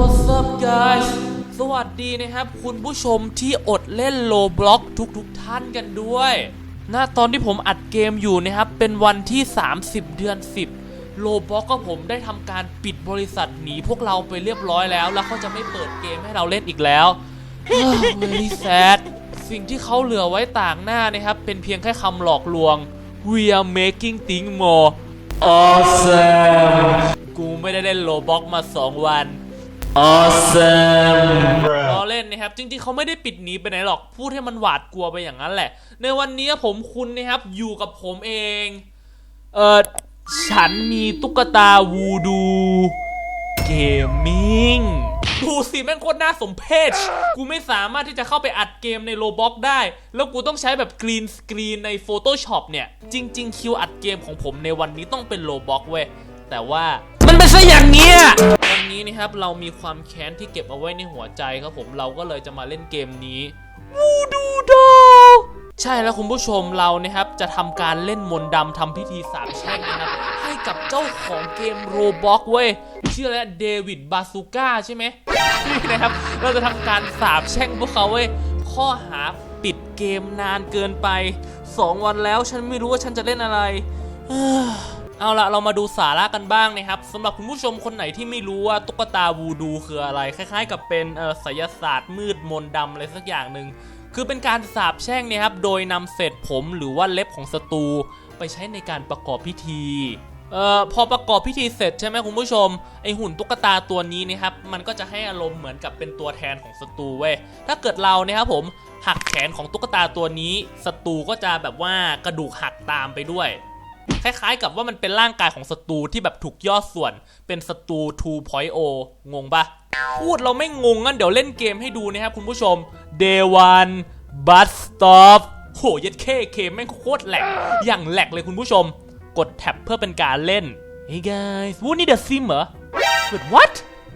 what's up guys สวัสดีนะครับ คุณผู้ชมที่อดเล่นโลบล็อกทุกๆทท่านกันด้วยณตอนที่ผมอัดเกมอยู่นะครับ เป็นวันที่ 30 เดือน 10 โลบล็อกก็ผมได้ทำการปิดบริษัทหนีพวกเราไปเรียบร้อยแล้ว แล้วเขาจะไม่เปิดเกมให้เราเล่นอีกแล้ว very sad สิ่งที่เขาเหลือไว้ต่างหน้านะครับ เป็นเพียงแค่คำหลอกลวง we are making things more awesome กูไม่ได้เล่นโลบ็อกมา 2 วัน awesome ล้อเล่นนะครับ จริงๆเขาไม่ได้ปิดหนีไปไหนหรอก พูดให้มันหวาดกลัวไปอย่างนั้นแหละ ในวันนี้ผมคุณนะครับ อยู่กับผมเอง เออฉันมีตุ๊กตาวูดูเกมมิ่งดูสิแม่งโคตรน่าสมเพช กูไม่สามารถที่จะเข้าไปอัดเกมในโลบ็อกได้ แล้วกูต้องใช้แบบกรีนสกรีนใน Photoshop เนี่ย จริง ๆ คิวอัดเกมของผมในวันนี้ต้องเป็นโลบ็อกเว้ย แต่ว่ามันเป็นซะอย่างเงี้ย นนี้นะครับเรามีความแค้นที่เก็บเอาไว้ในหัวใจครับผมเราก็เลยจะมาเล่นเกมนี้วูดูดอใช่แล้วคุณผู้ชมเรานะครับจะทำการเล่นมนต์ดำทำพิธีสาปแช่งนะครับให้กับเจ้าของเกมโรบ็อกเว้ยชื่ออะไรเดวิดบาซูก้าใช่ไหมนี่นะครับเราจะทำการสาปแช่งพวกเขาเว้ยข้อหาปิดเกมนานเกินไป 2 วันแล้วฉันไม่รู้ว่าฉันจะเล่นอะไร เอาละเรามาดูสาระกันบ้างนะครับสำหรับคุณผู้ชมคนไหนที่ไม่รู้ว่าตุ๊กตาวูดูคืออะไร คล้ายๆ กับเป็นเออไสยศาสตร์มืดมนต์ดำอะไรสักอย่างหนึ่งคือเป็นการสาบแช่งเนะครับโดยนำเศษผมหรือว่าเล็บของศัตรูไปใช้ในการประกอบพิธีเอ่อพอประกอบพิธีเสร็จใช่ไหมคุณผู้ชมไอหุ่นตุ๊กตาตัวนี้นะครับมันก็จะให้อารมณ์เหมือนกับเป็นตัวแทนของศัตรูเว้ยถ้าเกิดเราเนี่ยครับผมหักแขนของตุ๊กตาตัวนี้ศัตรูก็จะแบบว่ากระดูกหักตามไปด้วย คล้ายๆ กับว่ามันเป็นร่างกายของศัตรูที่แบบถูกย่อส่วน เป็นศัตรู 2.0 งงปะพูดเราไม่งงงั้นเดี๋ยวเล่นเกมให้ดูนะครับคุณผู้ชม Day one Bus Stop โหยัดเคเกมแม่งโคตรแหลก อย่างแหลกเลยคุณผู้ชม กดแท็บเพื่อเป็นการเล่น Hey guys วูนี่เดอะซิมเหรอ Wait what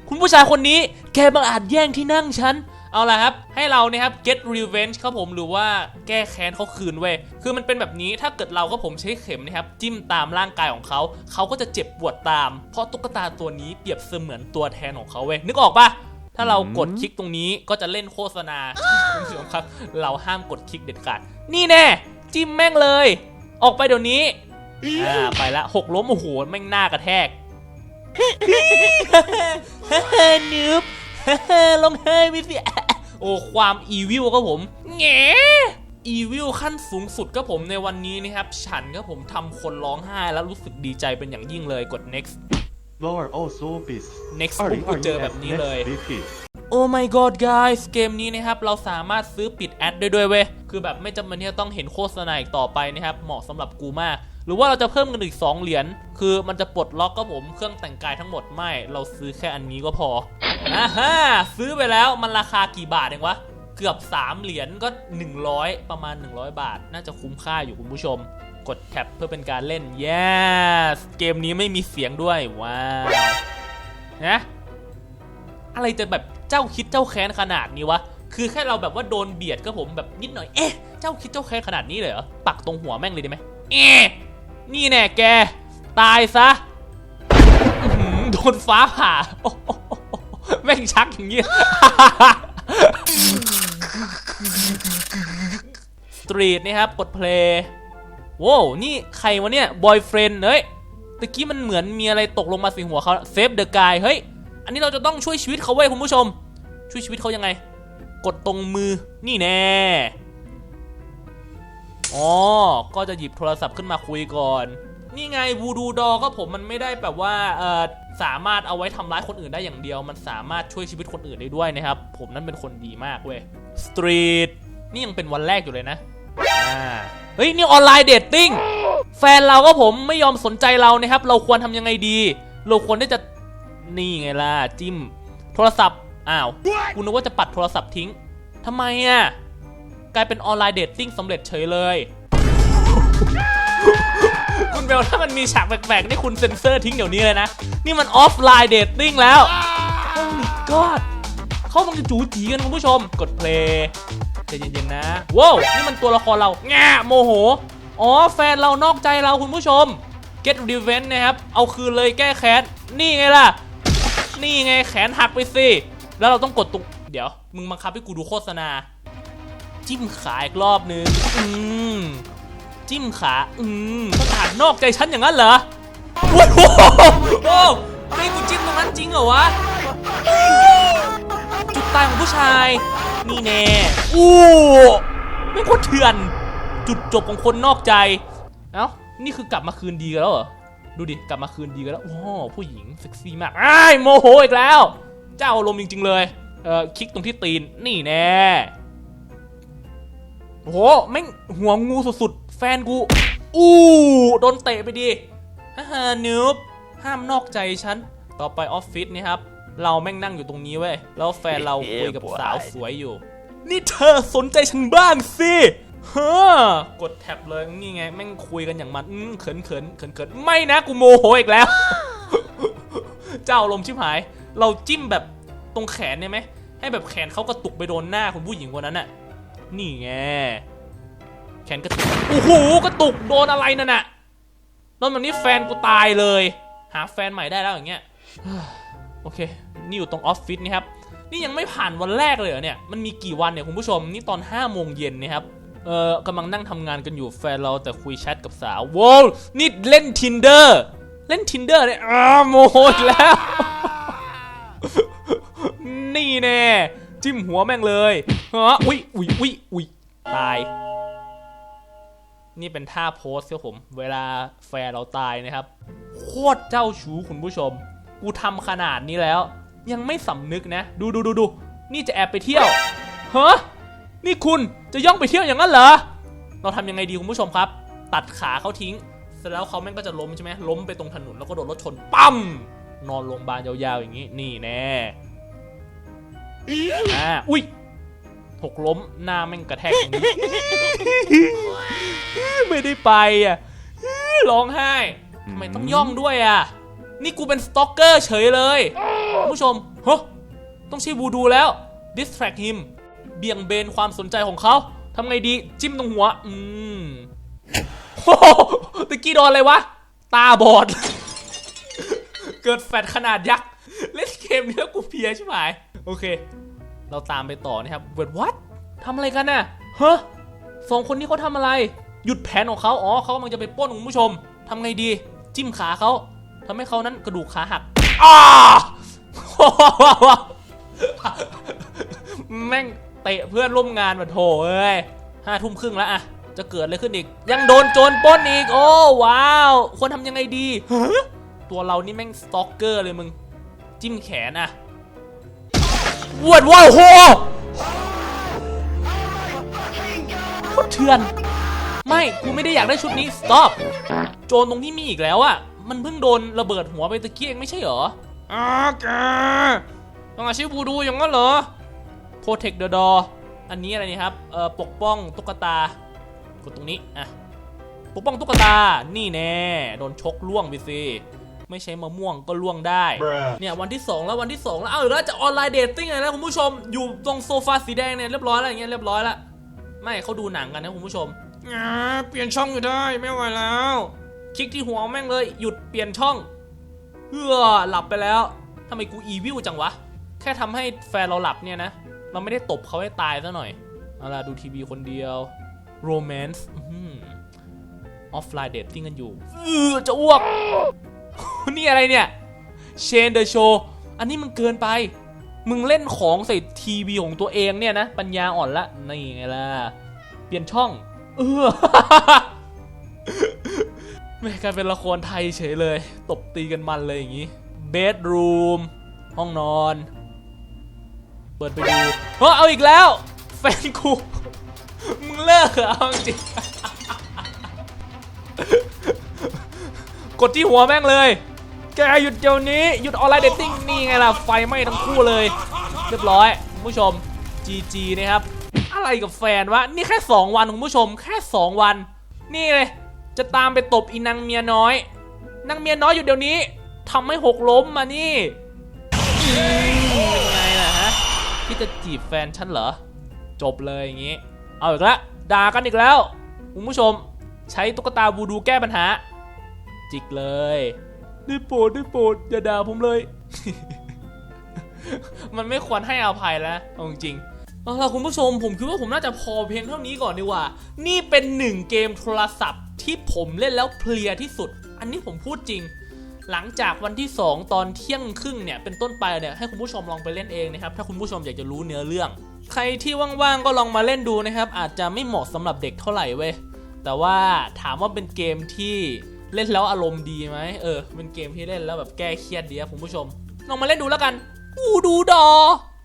คุณผู้ชายคนนี้แกบังอาจแย่งที่นั่งฉัน เอาละครับ ให้เราเนี่ยครับ get revenge ครับผมหรือว่าแก้แค้นเขาคืนเว้ยคือมันเป็นแบบนี้ถ้าเกิดเราก็ผมใช้เข็มนะครับ จิ้มตามร่างกายของเขาเขาก็จะเจ็บปวดตาม เพราะตุ๊กตาตัวนี้เปรียบเสมือนตัวแทนของเขาเว้ยนึกออกปะถ้าเรากดคลิกตรงนี้ก็จะเล่นโฆษณาคุณผู้ชมครับ เราห้ามกดคลิกเด็ดขาดนี่แน่จิ้มแม่งเลย ออกไปเดี๋ยวนี้อ่าไปละหกล้มโอ้โหแม่งหน้ากระแทกนึบลงเฮ้ยมิสิ โอ้ความอีวิลก็ผมแงอีวิลขั้นสูงสุดก็ผมในวันนี้นะครับ ฉันก็ผมทำคนร้องไห้แล้วรู้สึกดีใจเป็นอย่างยิ่งเลยกด next Lower all service next ปุ๊บกูเจอแบบนี้เลย Next repeat โอ้ my god guys เกมนี้นะครับ เราสามารถซื้อปิดแอดได้ด้วยเว้ย คือแบบไม่จำเป็นที่จะต้องเห็นโฆษณาอีกต่อไปนะครับ เหมาะสำหรับกูมาก หรือว่าเราจะเพิ่มกันอีก 2 เหรียญ คือมันจะปลดล็อกก็ผมเครื่องแต่งกายทั้งหมดไม่ เราซื้อแค่อันนี้ก็พอ อ่าฮะซื้อไปแล้วมันราคากี่บาทเองวะ เกือบ 3 เหรียญก็ 100 ประมาณ 100 บาท น่าจะคุ้มค่าอยู่คุณผู้ชม กดแท็บเพื่อเป็นการเล่น yes เกมนี้ไม่มีเสียงด้วย ว้าวนะอะไรจะแบบเจ้าคิดเจ้าแค้นขนาดนี้วะ คือแค่เราแบบว่าโดนเบียดก็ผมแบบนิดหน่อย เอ๊ะ เจ้าคิดเจ้าแค้นขนาดนี้เลยเหรอ ปักตรงหัวแม่งเลยได้ไหมเอ๊ะนี่แน่แก ตายซะโดนฟ้าผ่าโอ้ แม่งชักอย่างเงี้ยสตรีทนี่ครับ กดเพลย์โว้วนี่ใครวะเนี่ยบอยเฟรนด์เฮ้ยตะกี้มันเหมือนมีอะไรตกลงมาใส่หัวเขาเซฟเดอะกายเฮ้ย อันนี้เราจะต้องช่วยชีวิตเขาไว้คุณผู้ชม ช่วยชีวิตเขายังไง กดตรงมือนี่แน่อ๋อ ก็จะหยิบโทรศัพท์ขึ้นมาคุยก่อน นี่ไงวูดูดอก็ผมมันไม่ได้แบบว่าเอ่อสามารถเอาไว้ทำร้ายคนอื่นได้อย่างเดียว มันสามารถช่วยชีวิตคนอื่นได้ด้วยนะครับ ผมนั่นเป็นคนดีมากเว้ยสตรีทนี่ยังเป็นวันแรกอยู่เลยนะอ่าเฮ้ยนี่ออนไลน์เดทติ้งแฟนเราก็ผมไม่ยอมสนใจเรานะครับ เราควรทำยังไงดี เราควรที่จะนี่ไงล่ะจิ้มโทรศัพท์อ้าวกูนึกว่าจะปัดโทรศัพท์ทิ้งทำไมอะกลายเป็นออนไลน์เดทติ้งสำเร็จเฉยเลยคุณ เบลถ้ามันมีฉากแปลกๆนี่คุณเซ็นเซอร์ทิ้งเดี๋ยวนี้เลยนะ นี่มันออฟไลน์เดทติ้งแล้ว Holy God เขามันจะจูจีกันคุณผู้ชม กดเพลย์ใจเย็นๆนะว้าวนี่มันตัวละครเราแง่โมโห อ๋อ แฟนเรานอกใจเราคุณผู้ชม get revenge นะครับ เอาคืนเลยแก้แค้น นี่ไงล่ะ นี่ไงแขนหักไปสิ แล้วเราต้องกดตรงเดี๋ยว มึงบังคับให้กูดูโฆษณา จิ้มขาอีกรอบนึง อืม จิ้มขา อืมต้องการนอกใจฉันอย่างนั้นเหรอโอ้โหโอ้ให้กูจิ้มตรงนั้นจริงเหรอวะ จุดตายของผู้ชาย นี่แน่อู้ไม่โคตรเถื่อน จุดจบของคนนอกใจ เอ้า นี่คือกลับมาคืนดีกันแล้วเหรอ ดูดิ กลับมาคืนดีกันแล้วโอ้โหผู้หญิงเซ็กซี่มากอ้ายโมโหอีกแล้ว เจ้าอารมณ์จริง ๆ เลย เอ่อ คลิกตรงที่ตีน นี่แน่โอ้โห แม่งหัวงูสุดๆ นกู อู้โดนเตะไปดิฮ่าฮ่านูบห้ามนอกใจฉัน ต่อไปออฟฟิศนี่ครับ เราแม่งนั่งอยู่ตรงนี้เว้ย แล้วแฟนเราคุยกับสาวสวยอยู่ นี่เธอสนใจฉันบ้างสิเฮ้อกดแท็บเลยนี่ไง แม่งคุยกันอย่างมันอืมเขินเขินเขินเขินไม่นะกูโมโหอีกแล้ว เจ้าลมณ์ชิบหาย เราจิ้มแบบตรงแขนเนี่ยไหมให้แบบแขนเขากระตุกไปโดนหน้าคุณผู้หญิงคนนั้นน่ะ นี่ไง แขนกระตุกโอ้โหกระตุกโดนอะไรนั่นน่ะโดนแบบนี้แฟนกูตายเลย หาแฟนใหม่ได้แล้วอย่างเงี้ยโอเค นี่อยู่ตรงออฟฟิศนี่ครับ นี่ยังไม่ผ่านวันแรกเลยเหรอเนี่ย มันมีกี่วันเนี่ยคุณผู้ชม นี่ตอน5โมงเย็นนะครับ เอ่อกำลังนั่งทำงานกันอยู่แฟนเราแต่คุยแชทกับสาวว้าวนี่เล่น tinder เล่น tinder เนี่ยอ้าโมโหแล้ว นี่แน่ จิ้มหัวแม่งเลยฮะอุ้ยอุ้ยอุ้ยอุ้ยตาย นี่เป็นท่าโพสครับผม เวลาแฟนเราตายนะครับ โคตรเจ้าชู้คุณผู้ชม กูทำขนาดนี้แล้ว ยังไม่สำนึกนะ ดูดูดูดูนี่จะแอบไปเที่ยวฮะนี่คุณจะย่องไปเที่ยวอย่างนั้นเหรอ เราทำยังไงดีคุณผู้ชมครับ ตัดขาเขาทิ้ง เสร็จแล้วเขาแม่งก็จะล้มใช่ไหมล้มไปตรงถนนแล้วก็โดนรถชนปั้มนอนโรงพยาบาลยาวๆอย่างนี้ นี่แน่อ่าอุ้ย หกล้มหน้าแม่งกระแทกตรงนี้ ไม่ได้ไปอะร้องไห้ทำไมต้องย่องด้วยอะ นี่กูเป็นสต็อกเกอร์เฉยเลยผู้ชมฮ้ต้องใช้บูดูแล้ว distract him เบี่ยงเบนความสนใจของเขาทำไงดีจิ้มตรงหัว อืมโอ้ตะกี้โดนอะไรวะ ตาบอด เกิดแฟดขนาดยักษ์ เล่นเกมเนี้ยกูเพียใช่ไหมโอเค เราตามไปต่อนะครับเวิร์ดวัดทำอะไรกันน่ะเฮ้สองคนนี้เขาทำอะไร หยุดแผนของเขาอ๋อเขากำลังจะไปปล้นคุณผู้ชมทำไงดี จิ้มขาเขาทำให้เขานั้นกระดูกขาหักอ้าแม่งเตะเพื่อนร่วมงานมาโถเอ้ยห้าทุ่มครึ่งแล้วอะจะเกิดอะไรขึ้นอีก ยังโดนโจรปล้นอีก โอ้ว้าว ควรทำยังไงดีฮะตัวเรานี่แม่งสตอกเกอร์เลยมึง จิ้มแขนอะ ววดว้าวโหโคตรเถื่อน ไม่กูไม่ได้อยากได้ชุดนี้ stop โจรตรงนี้มีอีกแล้วอะมันเพิ่งโดนระเบิดหัวไปตะเกี้เองไม่ใช่เหรออ้าแกต้องอาชีพบูดูอย่างนั้นเหรอ protect the door อันนี้อะไรนี่ครับ เอ่อ ปกป้องตุ๊กตา กดตรงนี้ อะ ปกป้องตุ๊กตา นี่แน่ โดนชกล่วงไปสิ ไม่ใช้มะม่วงก็ล่วงได้ เนี่ยวันที่ 2 แล้ววันที่ 2 แล้วเอาอีกแล้วจะออนไลน์เดทติ้งเลยนะคุณผู้ชมอยู่ตรงโซฟาสีแดงเนี่ยเรียบร้อยแล้วอย่างเงี้ยเรียบร้อยแล้วไม่เขาดูหนังกันนะคุณผู้ชมอ่าเปลี่ยนช่องอยู่ได้ไม่ไหวแล้ว คลิกที่หัวแม่งเลยหยุดเปลี่ยนช่องเฮ้อหลับไปแล้วทำไมกูอีวิวจังวะ แค่ทำให้แฟนเราหลับเนี่ยนะ เราไม่ได้ตบเขาให้ตายซะหน่อยเอาล่ะดูทีวีคนเดียวโรแมนต์ออฟไลน์เดทติ้งกันอยู่เออจะอ้วก นี่อะไรเนี่ยเชนเดอะโชว์อันนี้มันเกินไป มึงเล่นของใส่ทีวีของตัวเองเนี่ยนะ ปัญญาอ่อนละนี่ไงล่ะ เปลี่ยนช่อง เออไม่กลายเป็นละครไทยเฉยเลย ตบตีกันมันเลยอย่างนี้เบดรูมห้องนอน เปิดไปดูเฮ้เอาอีกแล้ว แฟนกูมึงเลิกเหรอเอาจริงกดที่หัวแม่งเลย แกหยุดเดี๋ยวนี้หยุดออนไลน์เดทติ้งนี่ไงล่ะไฟไหม้ทั้งคู่เลย เรียบร้อยคุณผู้ชม GG นะครับ อะไรกับแฟนวะนี่แค่ 2 วันคุณผู้ชมแค่ 2 วัน นี่เลย จะตามไปตบอีนางเมียน้อยนางเมียน้อยอยู่เดี๋ยวนี้ทำให้หกล้มมานี่เป็นไงล่ะฮะที่จะจีบแฟนฉันเหรอ จบเลยอย่างงี้ เอาอีกแล้วด่ากันอีกแล้วคุณผู้ชม ใช้ตุ๊กตาบูดูแก้ปัญหา จิกเลย ได้โปรดได้โปรดอย่าด่าผมเลย มันไม่ควรให้อภัยแล้วเอาจริงๆเอาล่ะคุณผู้ชมผมคิดว่าผมน่าจะพอเพียงเท่านี้ก่อนดีกว่า นี่เป็นหนึ่งเกมโทรศัพท์ที่ผมเล่นแล้วเพลียที่สุด อันนี้ผมพูดจริง หลังจากวันที่ 2 ตอนเที่ยงครึ่งเนี่ยเป็นต้นไปเนี่ยให้คุณผู้ชมลองไปเล่นเองนะครับถ้าคุณผู้ชมอยากจะรู้เนื้อเรื่อง ใครที่ว่างๆก็ลองมาเล่นดูนะครับอาจจะไม่เหมาะสำหรับเด็กเท่าไหร่เว้ยแต่ว่าถามว่าเป็นเกมที่ เล่นแล้วอารมณ์ดีไหมเออเป็นเกมที่เล่นแล้วแบบแก้เครียดดีครับคุณผู้ชมลองมาเล่นดูแล้วกันอูดูดอ